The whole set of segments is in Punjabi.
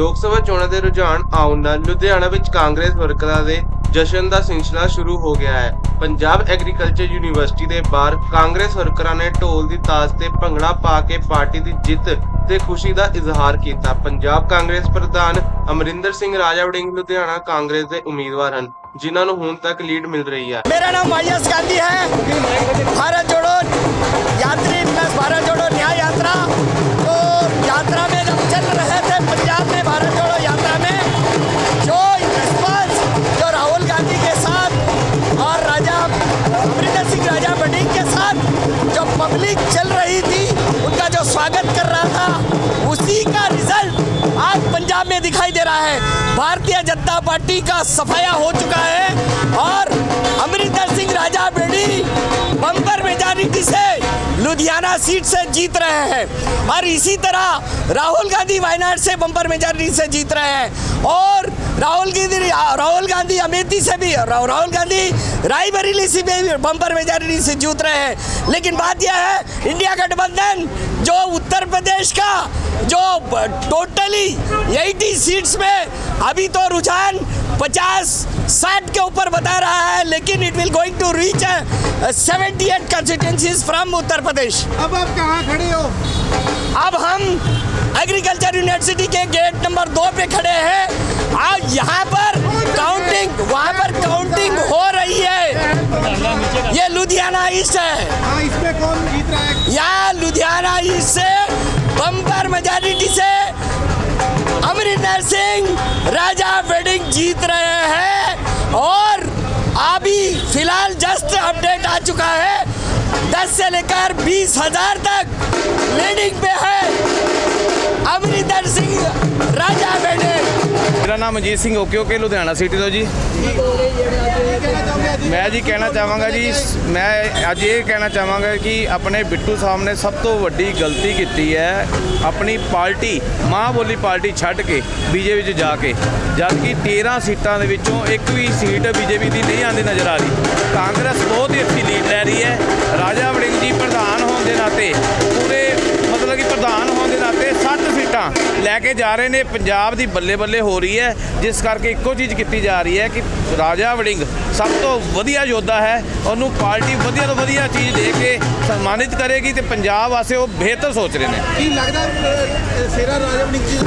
ਲੋਕ ਸਭਾ ਚੋਣਾਂ ਦੇ ਰੁਝਾਨ ਆਉਣ ਨਾਲ ਲੁਧਿਆਣਾ ਵਿੱਚ ਕਾਂਗਰਸ ਵਰਕਰਾਂ ਦੇ ਜਸ਼ਨ ਦਾ ਸਿਲਸਿਲਾ ਸ਼ੁਰੂ ਹੋ ਗਿਆ ਹੈ। ਪੰਜਾਬ ਐਗਰੀਕਲਚਰ ਯੂਨੀਵਰਸਿਟੀ ਦੇ ਬਾਹਰ ਕਾਂਗਰਸ ਵਰਕਰਾਂ ਨੇ ਢੋਲ ਦੀ ਤਾਸ਼ ਤੇ ਭੰਗੜਾ ਪਾ ਕੇ ਪਾਰਟੀ ਦੀ ਜਿੱਤ ਤੇ ਖੁਸ਼ੀ ਦਾ ਇਜ਼ਹਾਰ ਕੀਤਾ। ਪੰਜਾਬ ਕਾਂਗਰਸ ਪ੍ਰਧਾਨ ਅਮਰਿੰਦਰ ਸਿੰਘ ਰਾਜਾ ਵੜਿੰਗ ਲੁਧਿਆਣਾ ਕਾਂਗਰਸ ਦੇ ਉਮੀਦਵਾਰ ਹਨ, ਜਿਨ੍ਹਾਂ ਨੂੰ ਹੁਣ ਤੱਕ ਲੀਡ ਮਿਲ ਰਹੀ ਹੈ। ਮੇਰਾ ਨਾਮ ਮਾਇਆ ਗਾਂਧੀ ਹੈ। ਭਾਰਤ पब्लिक चल रही थी, उनका जो स्वागत कर रहा था, उसी का रिज़ल्ट आज पंजाब में दिखाई दे रहा है। भारतीय जनता पार्टी का सफाया हो चुका है और अमरिंदर सिंह राजा बेड़ी बम्पर मेजॉरिटी से लुधियाना सीट से जीत रहे हैं और इसी तरह राहुल गांधी वायनाड से बम्पर मेजॉरिटी से जीत रहे हैं। और राहुल गांधी राहुल गांधी अमेठी से भी रा- राहुल गांधी रायबरेली से भी बम्पर मेजॉरिटी से जीत रहे हैं। लेकिन बात यह है इंडिया गठबंधन जो उत्तर प्रदेश का जो टोटली 80 सीट्स में अभी तो रुझान 50 60 के ऊपर बता रहा है लेकिन it will going to reach 78 constituencies from Uttar Pradesh. अब आप कहाँ खड़े हो? अब हम एग्रीकल्चर यूनिवर्सिटी के गेट नंबर दो पे खड़े हैं। आज यहाँ पर काउंटिंग वहाँ पर काउंटिंग हो रही है। ये लुधियाना ईस्ट है। हाँ इसमें कौन जीत रहा है? यहाँ लुधियाना ईस्ट से बम्पर मेजॉरिटी से अमरिंदर सिंह राजा वेडिंग जीत रहे हैं। और अभी फ़िलहाल जस्ट अपडेट आ चुका है। 10 से लेकर बीस हज़ार तक। लीडिंग पे है अमरिंदर सिंह राजा वेडिंग ਮੇਰਾ ਨਾਮ Ajit Singh okay okay Ludhiana city ਤੋਂ ਜੀ कहना चाहोगे अजीत ਮੈਂ ਜੀ ਕਹਿਣਾ ਚਾਹਾਂਗਾ ਜੀ ਮੈਂ ਅੱਜ ਇਹ ਕਹਿਣਾ ਚਾਹਾਂਗਾ ਕਿ ਆਪਣੇ ਬਿੱਟੂ ਸਾਹਿਬ ਨੇ ਸਭ ਤੋਂ ਵੱਡੀ ਗਲਤੀ ਕੀਤੀ ਹੈ ਆਪਣੀ ਪਾਰਟੀ ਮਾਂ ਬੋਲੀ ਪਾਰਟੀ ਛੱਡ ਕੇ ਬੀਜੇਪੀ 'ਚ ਜਾ ਕੇ ਜਦ ਕਿ 13 ਸੀਟਾਂ ਦੇ ਵਿੱਚੋਂ ਇੱਕ ਵੀ ਸੀਟ ਬੀਜੇਪੀ ਦੀ ਨਹੀਂ ਆਉਂਦੀ ਨਜ਼ਰ ਆ ਰਹੀ ਕਾਂਗਰਸ ਬਹੁਤ ਕੇ ਜਾ ਰਹੇ ਨੇ ਪੰਜਾਬ ਦੀ ਬੱਲੇ ਬੱਲੇ ਹੋ ਰਹੀ ਹੈ ਜਿਸ ਕਰਕੇ ਇੱਕੋ ਚੀਜ਼ ਕੀਤੀ ਜਾ ਰਹੀ ਹੈ ਕਿ ਰਾਜਾ ਵੜਿੰਗ ਸਭ ਤੋਂ ਵਧੀਆ ਯੋਧਾ ਹੈ ਉਹਨੂੰ ਪਾਰਟੀ ਵਧੀਆ ਤੋਂ ਵਧੀਆ ਚੀਜ਼ ਦੇ ਕੇ ਸਨਮਾਨਿਤ ਕਰੇਗੀ ਤੇ ਪੰਜਾਬ ਵਾਸਤੇ ਉਹ ਬਿਹਤਰ ਸੋਚ ਰਹੇ ਨੇ ਕੀ ਲੱਗਦਾ ਸੇਰਾ ਰਾਜਾ ਵੜਿੰਗ ਜੀ?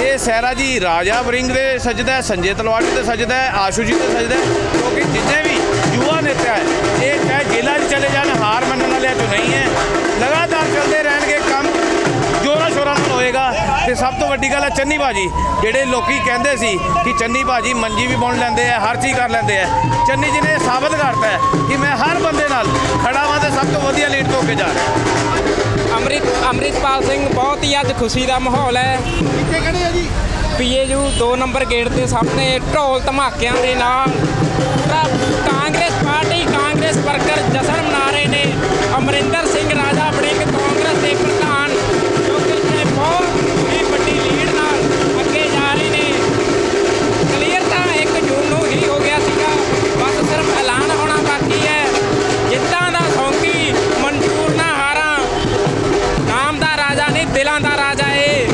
ਇਹ ਸਹਿਰਾ ਜੀ ਰਾਜਾ ਵੜਿੰਗ ਦੇ ਸਜਦਾ ਸੰਜੇ ਤਲਵਾੜੀ ਤੇ ਸਜਦਾ ਆਸ਼ੂ ਜੀ ਤੇ ਸਜਦਾ ਕਿਉਂਕਿ ਜਿੰਨੇ ਵੀ ਯੁਵਾ ਨੇਤਾ ਹੈ ਇਹ ਚਾਹੇ ਜੇਲ੍ਹਾਂ 'ਚ ਚਲੇ ਜਾਣ ਹਾਰ ਵੱਡੀ ਗੱਲ ਹੈ ਚੰਨੀ ਬਾਜੀ ਜਿਹੜੇ ਲੋਕੀ ਕਹਿੰਦੇ ਸੀ ਕਿ ਚੰਨੀ ਬਾਜੀ ਮੰਜੀ ਵੀ ਬੁਣ ਲੈਂਦੇ ਆ ਹਰ ਚੀਜ਼ ਕਰ ਲੈਂਦੇ ਆ। ਚੰਨੀ ਜੀ ਨੇ ਸਾਬਤ ਕਰਤਾ ਹੈ ਕਿ ਮੈਂ ਹਰ ਬੰਦੇ ਨਾਲ ਖੜਾ ਵਾਂ ਤੇ ਸਭ ਤੋਂ ਵਧੀਆ ਲੀਡ ਤੋਂ ਅੱਗੇ ਜਾ ਰਿਹਾ। ਅੰਮ੍ਰਿਤ ਅੰਮ੍ਰਿਤਪਾਲ ਸਿੰਘ ਬਹੁਤ ਹੀ ਅੱਜ ਖੁਸ਼ੀ ਦਾ ਮਾਹੌਲ ਹੈ। ਕਿੱਥੇ ਖੜੇ ਹੋ ਜੀ? ਪੀਏਯੂ 2 ਨੰਬਰ ਗੇਟ ਦੇ ਸਾਹਮਣੇ ਢੋਲ ਧਮਾਕਿਆਂ ਦੇ ਨਾਲ। ਕਾਂਗਰਸ ਪਾਰਟੀ ਕਾਂਗਰਸ ਵਰਕਰ ਜਸ਼ਨ ਦਿਲਾਂ ਦਾ ਰਾਜਾ ਏ।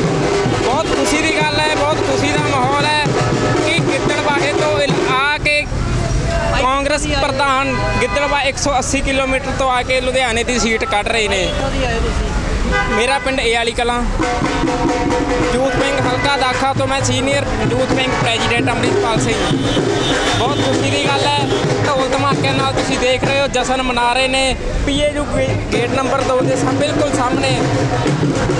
ਬਹੁਤ ਖੁਸ਼ੀ ਦੀ ਗੱਲ ਹੈ ਬਹੁਤ ਖੁਸ਼ੀ ਦਾ ਮਾਹੌਲ ਹੈ ਕਿ ਗਿੱਦੜਬਾਹੇ ਤੋਂ ਆ ਕੇ ਕਾਂਗਰਸ ਪ੍ਰਧਾਨ ਗਿੱਦੜਬਾ 180 ਕਿਲੋਮੀਟਰ ਤੋਂ ਆ ਕੇ ਲੁਧਿਆਣੇ ਦੀ ਸੀਟ ਕੱਢ ਰਹੇ ਨੇ। ਮੇਰਾ ਪਿੰਡ ਏ ਵਾਲੀ ਕਲਾਂ। ਯੂਥ ਵਿੰਗ ਹਲਕਾ ਦਾਖਾ ਤੋਂ ਮੈਂ senior youth wing president Amritpal Singh. ਬਹੁਤ ਖੁਸ਼ੀ ਦੀ ਗੱਲ ਹੈ ਢੋਲ ਧਮਾਕਿਆਂ ਨਾਲ ਤੁਸੀਂ ਦੇਖ ਰਹੇ ਹੋ ਜਸ਼ਨ ਮਨਾ ਰਹੇ ਨੇ। ਪੀਏਯੂ ਗੇਟ ਨੰਬਰ 2 ਦੇ ਬਿਲਕੁਲ ਸਾਹਮਣੇ।